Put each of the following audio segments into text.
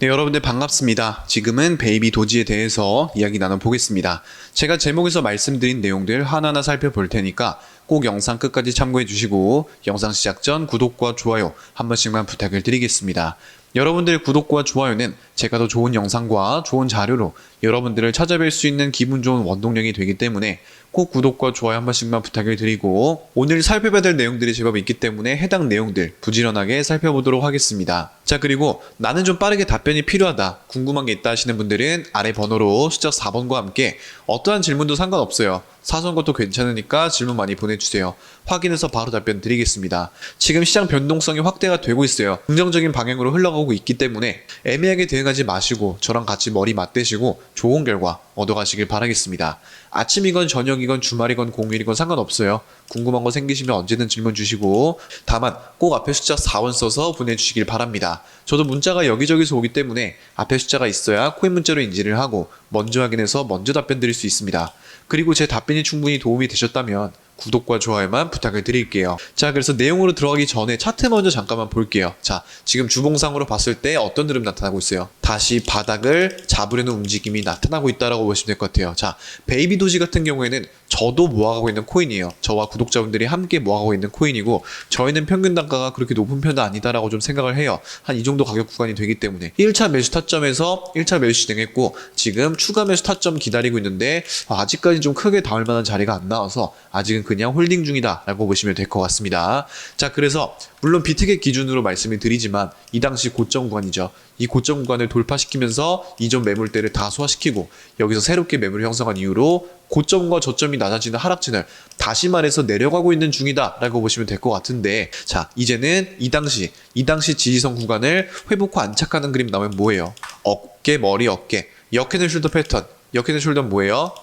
네, 여러분들 반갑습니다. 지금은 베이비 도지에 대해서 이야기 나눠보겠습니다. 제가 제목에서 말씀드린 내용들 하나하나 살펴볼 테니까 꼭 영상 끝까지 참고해 주시고 영상 시작 전 구독과 좋아요 한 번씩만 부탁을 드리겠습니다. 여러분들의 구독과 좋아요는 제가 더 좋은 영상과 좋은 자료로 여러분들을 찾아뵐 수 있는 기분 좋은 원동력이 되기 때문에 꼭 구독과 좋아요 한 번씩만 부탁을 드리고 오늘 살펴봐야 될 내용들이 제법 있기 때문에 해당 내용들 부지런하게 살펴보도록 하겠습니다. 자 그리고 나는 좀 빠르게 답변이 필요하다 궁금한 게 있다 하시는 분들은 아래 번호로 숫자 4번과 함께 어떠한 질문도 상관없어요. 사소한 것도 괜찮으니까 질문 많이 보내주세요. 확인해서 바로 답변 드리겠습니다. 지금 시장 변동성이 확대가 되고 있어요. 긍정적인 방향으로 흘러가고 있기 때문에 애매하게 대응하 지 마시고 저랑 같이 머리 맞대시고 좋은 결과 얻어가시길 바라겠습니다. 아침이건 저녁이건 주말이건 공휴일이건 상관없어요. 궁금한 거 생기시면 언제든 질문 주시고 다만 꼭 앞에 숫자 4원 써서 보내주시길 바랍니다. 저도 문자가 여기저기서 오기 때문에 앞에 숫자가 있어야 코인 문자로 인지를 하고 먼저 확인해서 먼저 답변 드릴 수 있습니다. 그리고 제 답변이 충분히 도움이 되셨다면 구독과 좋아요만 부탁을 드릴게요. 자, 그래서 내용으로 들어가기 전에 차트 먼저 잠깐만 볼게요. 자, 지금 주봉상으로 봤을 때 어떤 흐름 나타나고 있어요? 다시 바닥을 잡으려는 움직임이 나타나고 있다라고 보시면 될 것 같아요. 자, 베이비 도지 같은 경우에는 저도 모아가고 있는 코인이에요. 저와 구독자분들이 함께 모아가고 있는 코인이고 저희는 평균 단가가 그렇게 높은 편은 아니다라고 좀 생각을 해요. 한 이 정도 가격 구간이 되기 때문에 1차 매수 타점에서 1차 매수 진행했고 지금 추가 매수 타점 기다리고 있는데 아직까지 좀 크게 담을 만한 자리가 안 나와서 아직은 그냥 홀딩 중이다라고 보시면 될 것 같습니다. 자, 그래서 물론 비트겟 기준으로 말씀을 드리지만 이 당시 고점 구간이죠. 이 고점 구간을 돌파시키면서 이전 매물대를 다 소화시키고 여기서 새롭게 매물을 형성한 이후로 고점과 저점이 낮아지는 하락진을 다시 말해서 내려가고 있는 중이다라고 보시면 될 것 같은데 자 이제는 이 당시 이 당시 지지선 구간을 회복 후 안착하는 그림 나오면 뭐예요? 어깨 머리 어깨 역헤드 숄더 패턴 역헤드 숄더 뭐예요?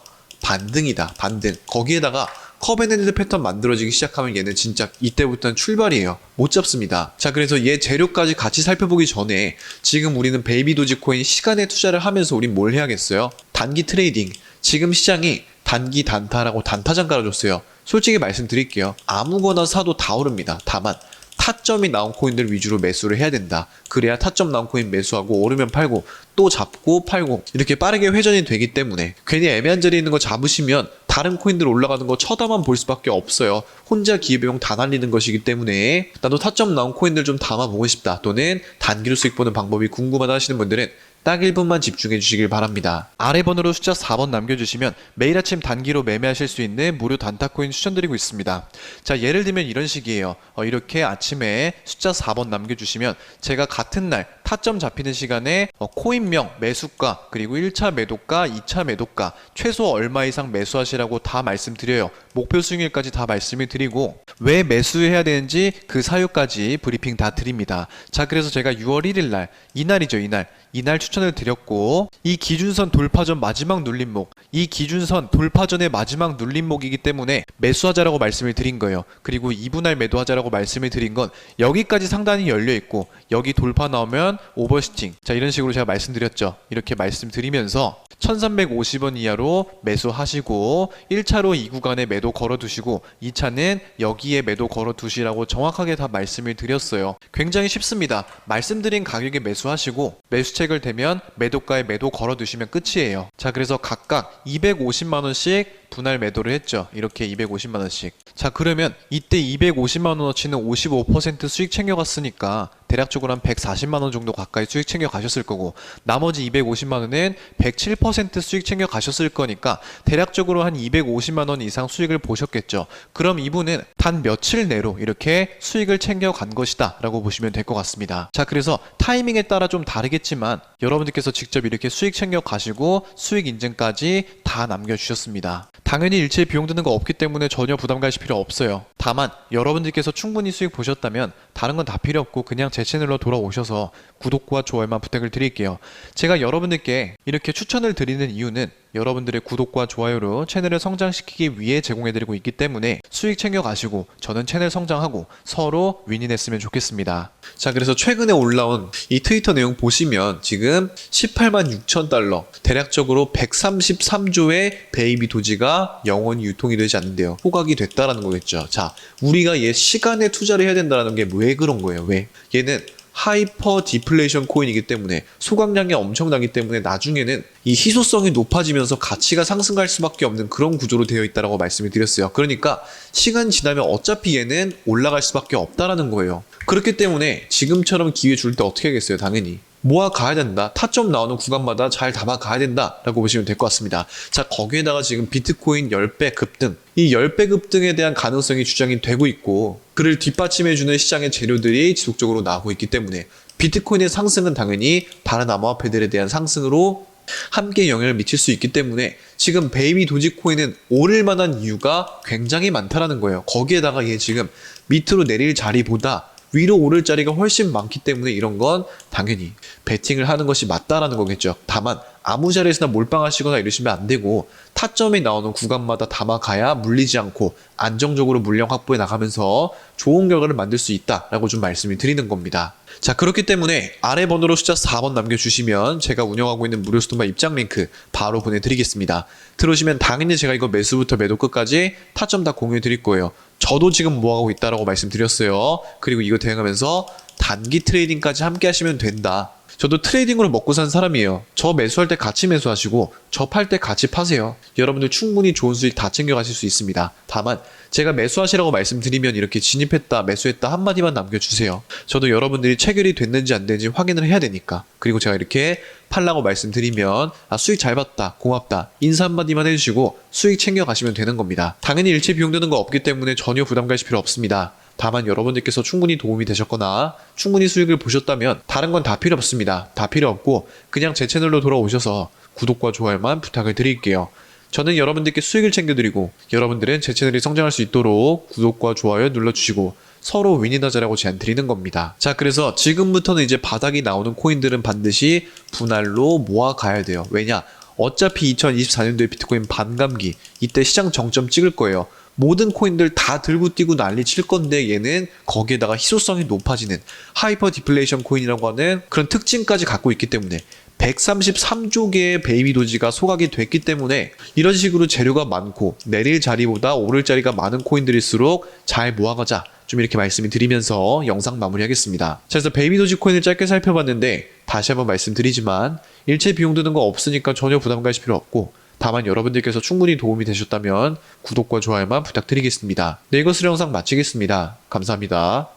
반등이다 반등 거기에다가 커벤앤드 패턴 만들어지기 시작하면 얘는 진짜 이때부터는 출발이에요. 못 잡습니다. 자, 그래서 얘 재료까지 같이 살펴보기 전에 지금 우리는 베이비 도지코인 시간에 투자를 하면서 우린 뭘 해야겠어요? 단기 트레이딩. 지금 시장이 단기 단타라고 단타장 깔아줬어요. 솔직히 말씀드릴게요. 아무거나 사도 다 오릅니다. 다만 타점이 나온 코인들 위주로 매수를 해야 된다. 그래야 타점 나온 코인 매수하고 오르면 팔고 또 잡고 팔고 이렇게 빠르게 회전이 되기 때문에 괜히 애매한 자리에 있는 거 잡으시면 다른 코인들 올라가는 거 쳐다만 볼 수밖에 없어요. 혼자 기회비용 다 날리는 것이기 때문에 나도 타점 나온 코인들 좀 담아보고 싶다 또는 단기로 수익 보는 방법이 궁금하다 하시는 분들은 딱 1분만 집중해 주시길 바랍니다. 아래 번호로 숫자 4번 남겨주시면 매일 아침 단기로 매매하실 수 있는 무료 단타코인 추천드리고 있습니다. 자, 예를 들면 이런 식이에요. 어, 이렇게 아침에 숫자 4번 남겨주시면 제가 같은 날 타점 잡히는 시간에 어, 코인명, 매수가, 그리고 1차 매도가, 2차 매도가, 최소 얼마 이상 매수하시라고 다 말씀드려요. 목표 수익률까지 다 말씀을 드리고 왜 매수해야 되는지 그 사유까지 브리핑 다 드립니다. 자, 그래서 제가 6월 1일 날, 이날이죠, 이날. 이날 추천을 드렸고 이 기준선 돌파 전 마지막 눌림목 이 기준선 돌파 전의 마지막 눌림목이기 때문에 매수하자라고 말씀을 드린 거예요 그리고 2분할 매도하자라고 말씀을 드린 건 여기까지 상단이 열려 있고 여기 돌파 나오면 오버시팅 자 이런 식으로 제가 말씀드렸죠 이렇게 말씀드리면서 1350원 이하로 매수하시고 1차로 이 구간에 매도 걸어두시고 2차는 여기 에 매도 걸어두시라고 정확하게 다 말씀을 드렸어요. 굉장히 쉽습니다. 말씀드린 가격에 매수하시고 매수책을 대면 매도가에 매도 걸어두시면 끝이에요. 자 그래서 각각 250만원씩 분할 매도를 했죠 이렇게 250만 원씩 자 그러면 이때 250만 원어치는 55% 수익 챙겨갔으니까 대략적으로 한 140만 원 정도 가까이 수익 챙겨 가셨을 거고 나머지 250만 원은 107% 수익 챙겨 가셨을 거니까 대략적으로 한 250만 원 이상 수익을 보셨겠죠. 그럼 이분은 단 며칠 내로 이렇게 수익을 챙겨 간 것이다라고 보시면 될 것 같습니다. 자, 그래서 타이밍에 따라 좀 다르겠지만 여러분들께서 직접 이렇게 수익 챙겨 가시고 수익 인증까지 다 남겨 주셨습니다. 당연히 일체의 비용 드는 거 없기 때문에 전혀 부담 가실 필요 없어요. 다만 여러분들께서 충분히 수익 보셨다면 다른 건 다 필요 없고 그냥 제 채널로 돌아오셔서 구독과 좋아요만 부탁을 드릴게요. 제가 여러분들께 이렇게 추천을 드리는 이유는 여러분들의 구독과 좋아요로 채널을 성장시키기 위해 제공해드리고 있기 때문에 수익 챙겨가시고 저는 채널 성장하고 서로 윈윈했으면 좋겠습니다. 자, 그래서 최근에 올라온 이 트위터 내용 보시면 지금 18만 6천 달러, 대략적으로 133조의 베이비 도지가 영원히 유통이 되지 않는데요. 호각이 됐다라는 거겠죠. 자, 우리가 얘 시간에 투자를 해야 된다는 게왜 그런 거예요? 왜? 얘는 하이퍼 디플레이션 코인이기 때문에 소각량이 엄청나기 때문에 나중에는 이 희소성이 높아지면서 가치가 상승할 수밖에 없는 그런 구조로 되어 있다라고 말씀을 드렸어요. 그러니까 시간 지나면 어차피 얘는 올라갈 수밖에 없다라는 거예요. 그렇기 때문에 지금처럼 기회 줄 때 어떻게 하겠어요? 당연히. 모아 가야 된다. 타점 나오는 구간마다 잘 담아 가야 된다라고 보시면 될 것 같습니다. 자, 거기에다가 지금 비트코인 10배 급등. 이 10배 급등에 대한 가능성이 주장이 되고 있고 그를 뒷받침해 주는 시장의 재료들이 지속적으로 나오고 있기 때문에 비트코인의 상승은 당연히 다른 암호화폐들에 대한 상승으로 함께 영향을 미칠 수 있기 때문에 지금 베이비 도지코인은 오를 만한 이유가 굉장히 많다라는 거예요. 거기에다가 얘 지금 밑으로 내릴 자리보다 위로 오를 자리가 훨씬 많기 때문에 이런 건 당연히 베팅을 하는 것이 맞다라는 거겠죠. 다만 아무 자리에서나 몰빵하시거나 이러시면 안 되고 타점이 나오는 구간마다 담아가야 물리지 않고 안정적으로 물량 확보해 나가면서 좋은 결과를 만들 수 있다라고 좀 말씀을 드리는 겁니다. 자 그렇기 때문에 아래 번호로 숫자 4번 남겨주시면 제가 운영하고 있는 무료 스토마 입장 링크 바로 보내드리겠습니다. 들어오시면 당연히 제가 이거 매수부터 매도 끝까지 타점 다 공유해 드릴 거예요. 저도 지금 뭐하고 있다라고 말씀드렸어요. 그리고 이거 대응하면서 단기 트레이딩까지 함께 하시면 된다. 저도 트레이딩으로 먹고 산 사람이에요. 저 매수할 때 같이 매수하시고 저 팔 때 같이 파세요. 여러분들 충분히 좋은 수익 다 챙겨 가실 수 있습니다. 다만 제가 매수하시라고 말씀드리면 이렇게 진입했다, 매수했다 한마디만 남겨주세요. 저도 여러분들이 체결이 됐는지 안 됐는지 확인을 해야 되니까. 그리고 제가 이렇게 팔라고 말씀드리면 아 수익 잘 봤다, 고맙다 인사 한마디만 해주시고 수익 챙겨가시면 되는 겁니다. 당연히 일체 비용 드는 거 없기 때문에 전혀 부담 가실 필요 없습니다. 다만 여러분들께서 충분히 도움이 되셨거나 충분히 수익을 보셨다면 다른 건 다 필요 없습니다. 다 필요 없고 그냥 제 채널로 돌아오셔서 구독과 좋아요만 부탁을 드릴게요. 저는 여러분들께 수익을 챙겨드리고 여러분들은 제 채널이 성장할 수 있도록 구독과 좋아요 눌러주시고 서로 윈이너자라고 제안 드리는 겁니다. 자, 그래서 지금부터는 이제 바닥이 나오는 코인들은 반드시 분할로 모아가야 돼요. 왜냐? 어차피 2024년도에 비트코인 반감기, 이때 시장 정점 찍을 거예요. 모든 코인들 다 들고 뛰고 난리 칠 건데 얘는 거기에다가 희소성이 높아지는 하이퍼 디플레이션 코인이라고 하는 그런 특징까지 갖고 있기 때문에 133조 개의 베이비 도지가 소각이 됐기 때문에 이런 식으로 재료가 많고 내릴 자리보다 오를 자리가 많은 코인들일수록 잘 모아가자 좀 이렇게 말씀을 드리면서 영상 마무리하겠습니다. 자, 그래서 베이비 도지 코인을 짧게 살펴봤는데 다시 한번 말씀드리지만 일체 비용 드는 거 없으니까 전혀 부담 가실 필요 없고 다만 여러분들께서 충분히 도움이 되셨다면 구독과 좋아요만 부탁드리겠습니다. 네, 이것으로 영상 마치겠습니다. 감사합니다.